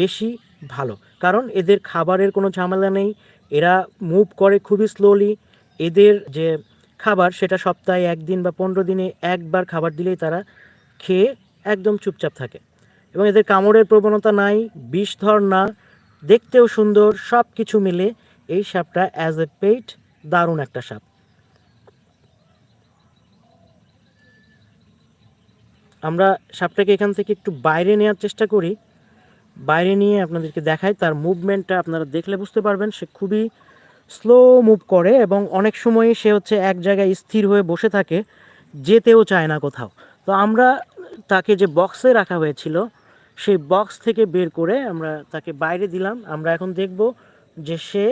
বেশি ভালো। কারণ এদের খাবারের কোনো ঝামেলা নেই। এরা মুভ করে খুবই স্লোলি এদের যে খাবার, সেটা সপ্তাহে একদিন বা পনেরো দিনে একবার খাবার দিলেই তারা খেয়ে একদম চুপচাপ থাকে। এবং এদের কামড়ের প্রবণতা নাই বিষধর না, দেখতেও সুন্দর সব কিছু মিলে এই সাপটা অ্যাজ এ পেট দারুণ একটা সাপ। আমরা সাপটাকে এখান থেকে একটু বাইরে নেওয়ার চেষ্টা করি। বাইরে নিয়ে আপনাদেরকে দেখাই, তার মুভমেন্টটা আপনারা দেখলে বুঝতে পারবেন, সে খুবই স্লো মুভ করে এবং অনেক সময় সে হচ্ছে এক জায়গায় স্থির হয়ে বসে থাকে, যেতেও চায় না কোথাও। তো আমরা তাকে যে বক্সে রাখা হয়েছিল, সেই বক্স থেকে বের করে আমরা তাকে বাইরে দিলাম। আমরা এখন দেখব যে সে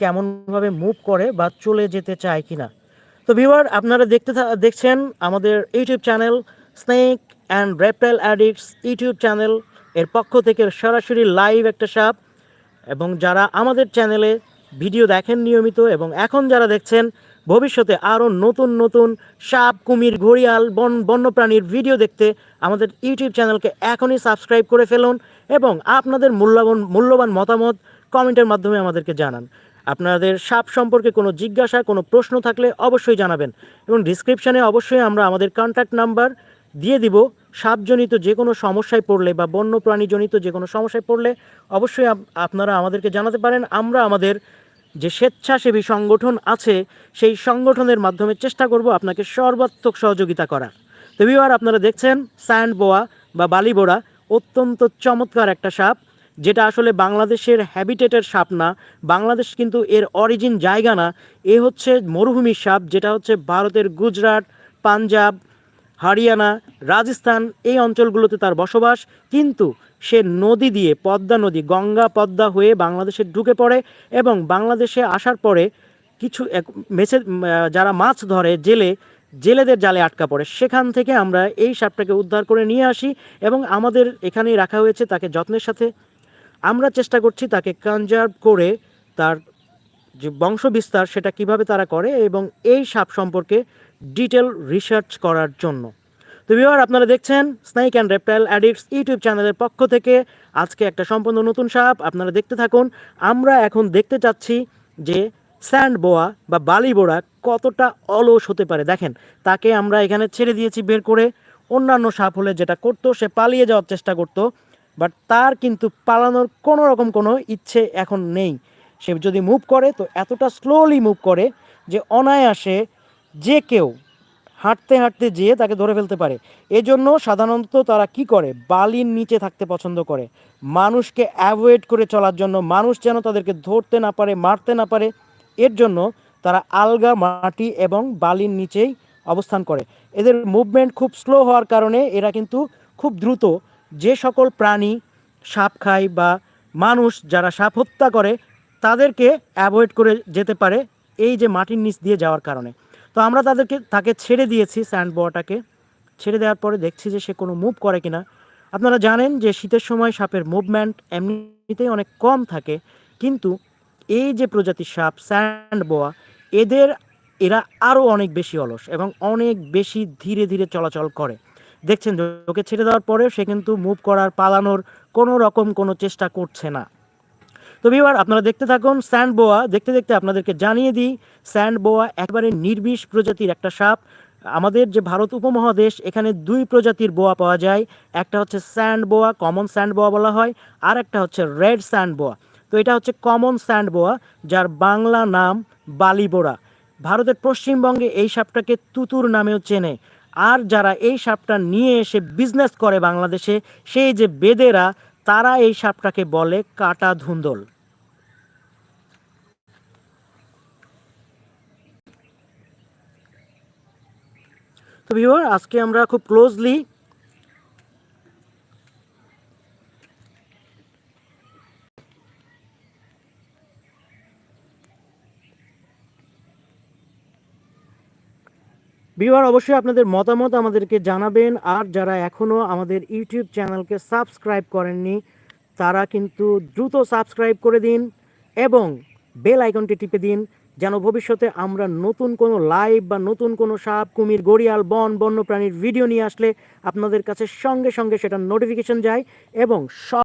কেমনভাবে মুভ করে বা চলে যেতে চায় কি না তো ভিউয়ার আপনারা দেখতে দেখছেন আমাদের YouTube channel snake and reptile addicts YouTube channel এর পক্ষ থেকে সরাসরি লাইভ একটা সাপ এবং যারা আমাদের চ্যানেলে ভিডিও দেখেন নিয়মিত এবং এখন যারা দেখছেন, ভবিষ্যতে আরও নতুন নতুন সাপ, কুমির, ঘড়িয়াল, বন, বন্যপ্রাণীর ভিডিও দেখতে আমাদের ইউটিউব চ্যানেলকে এখনই সাবস্ক্রাইব করে ফেলুন এবং আপনাদের মূল্যবান মূল্যবান মতামত কমেন্টের মাধ্যমে আমাদেরকে জানান। আপনাদের সাপ সম্পর্কে কোনো জিজ্ঞাসা, কোনো প্রশ্ন থাকলে অবশ্যই জানাবেন এবং ডিসক্রিপশানে অবশ্যই আমরা আমাদের কন্ট্যাক্ট নাম্বার দিয়ে দিব। সাপজনিত যে কোনো সমস্যায় পড়লে বা বন্যপ্রাণীজনিত যে কোনো সমস্যায় পড়লে অবশ্যই আপনারা আমাদেরকে জানাতে পারেন। আমরা আমাদের যে স্বেচ্ছাসেবী সংগঠন আছে, সেই সংগঠনের মাধ্যমে চেষ্টা করব আপনাকে সর্বাত্মক সহযোগিতা করার। তো বিবার আপনারা দেখছেন স্যান্ড বোয়া বা বালিবোড়া অত্যন্ত চমৎকার একটা সাপ, যেটা আসলে বাংলাদেশের হ্যাবিটেটের সাপ না। বাংলাদেশ কিন্তু এর অরিজিন জায়গা না। এ হচ্ছে মরুভূমির সাপ, যেটা হচ্ছে ভারতের গুজরাট, পাঞ্জাব হরিয়ানা, রাজস্থান এই অঞ্চলগুলোতে তার বসবাস। কিন্তু সে নদী দিয়ে পদ্মা নদী, গঙ্গা পদ্মা হয়ে বাংলাদেশে ঢুকে পড়ে এবং বাংলাদেশে আসার পরে কিছু মেছে যারা মাছ ধরে জেলে, জেলেদের জালে আটকা পড়ে। সেখান থেকে আমরা এই সাপটাকে উদ্ধার করে নিয়ে আসি এবং আমাদের এখানেই রাখা হয়েছে তাকে যত্নের সাথে। আমরা চেষ্টা করছি তাকে কনজার্ভ করে তার যে বংশবিস্তার সেটা কীভাবে তারা করে এবং এই সাপ সম্পর্কে ডিটেল রিসার্চ করার জন্য। তো বিবার আপনারা দেখছেন snake and reptile addicts YouTube চ্যানেলের পক্ষ থেকে আজকে একটা সম্পূর্ণ নতুন সাপ। আপনারা দেখতে থাকুন। আমরা এখন দেখতে চাচ্ছি যে স্যান্ড বোয়া বা বালি বোড়া কতটা অলস হতে পারে। দেখেন, তাকে আমরা এখানে ছেড়ে দিয়েছি বের করে। অন্যান্য সাপ হলে যেটা করতো, সে পালিয়ে যাওয়ার চেষ্টা করতো। বাট তার কিন্তু পালানোর কোনো রকম কোনো ইচ্ছে এখন নেই। সে যদি মুভ করে, তো এতটা স্লোলি মুভ করে যে অনায়াসে যে কেউ হাঁটতে হাঁটতে যেয়ে তাকে ধরে ফেলতে পারে। এজন্য সাধারণত তারা কি করে? বালির নিচে থাকতে পছন্দ করে। মানুষকে অ্যাভয়েড করে চলার জন্য, মানুষ যেন তাদেরকে ধরতে না পারে, মারতে না পারে, এর জন্য তারা আলগা মাটি এবং বালির নিচেই অবস্থান করে। এদের মুভমেন্ট খুব স্লো হওয়ার কারণে এরা কিন্তু খুব দ্রুত যে সকল প্রাণী সাপ খায় বা মানুষ যারা সাপ হত্যা করে, তাদেরকে অ্যাভয়েড করে যেতে পারে এই যে মাটির নিচ দিয়ে যাওয়ার কারণে। তো আমরা তাদেরকে, তাকে ছেড়ে দিয়েছি স্যান্ড বোয়াটাকে ছেড়ে দেওয়ার পরে দেখছি যে সে কোনো মুভ করে কিনা। আপনারা জানেন যে শীতের সময় সাপের মুভমেন্ট এমনিতেই অনেক কম থাকে, কিন্তু এই যে প্রজাতির সাপ স্যান্ড বোয়া এদের, এরা আরও অনেক বেশি অলস এবং অনেক বেশি ধীরে ধীরে চলাচল করে। দেখছেন ওকে ছেড়ে দেওয়ার পরেও সে কিন্তু মুভ করার, পালানোর কোনো রকম কোনো চেষ্টা করছে না। তো বিবার আপনারা দেখতে থাকুন স্যান্ড বোয়া। দেখতে দেখতে আপনাদেরকে জানিয়ে দিই, স্যান্ড বোয়া একেবারে নির্বিষ প্রজাতির একটা সাপ। আমাদের যে ভারত উপমহাদেশ, এখানে দুই প্রজাতির বোয়া পাওয়া যায়। একটা হচ্ছে sand boa common sand boa বলা হয়, আর একটা হচ্ছে রেড স্যান্ড বোয়া। তো এটা হচ্ছে কমন স্যান্ড বোয়া, যার বাংলা নাম বালিবোড়া। ভারতের পশ্চিমবঙ্গে এই সাপটাকে তুতুর নামেও চেনে। আর যারা এই সাপটা নিয়ে এসে বিজনেস করে বাংলাদেশে, সেই যে বেদেরা, তারা এই সাপটাকে বলে কাটা ধুন্দল। তো ভিউয়ার আজকে আমরা খুব ক্লোজলি ভিউয়ার অবশ্যই আপনাদের মতামত আমাদেরকে জানাবেন। আর যারা এখনও আমাদের ইউটিউব চ্যানেলকে সাবস্ক্রাইব করেননি, তারা কিন্তু দ্রুত সাবস্ক্রাইব করে দিন এবং বেল আইকনটি টিপে দিন। যেন ভবিষ্যতে আমরা নতুন কোনো লাইভ বা নতুন কোনো সাপ, কুমির, গড়িয়াল, বন, বন্যপ্রাণীর ভিডিও নিয়ে আসলে আপনাদের কাছে সঙ্গে সঙ্গে সেটা নোটিফিকেশন যায় এবং সব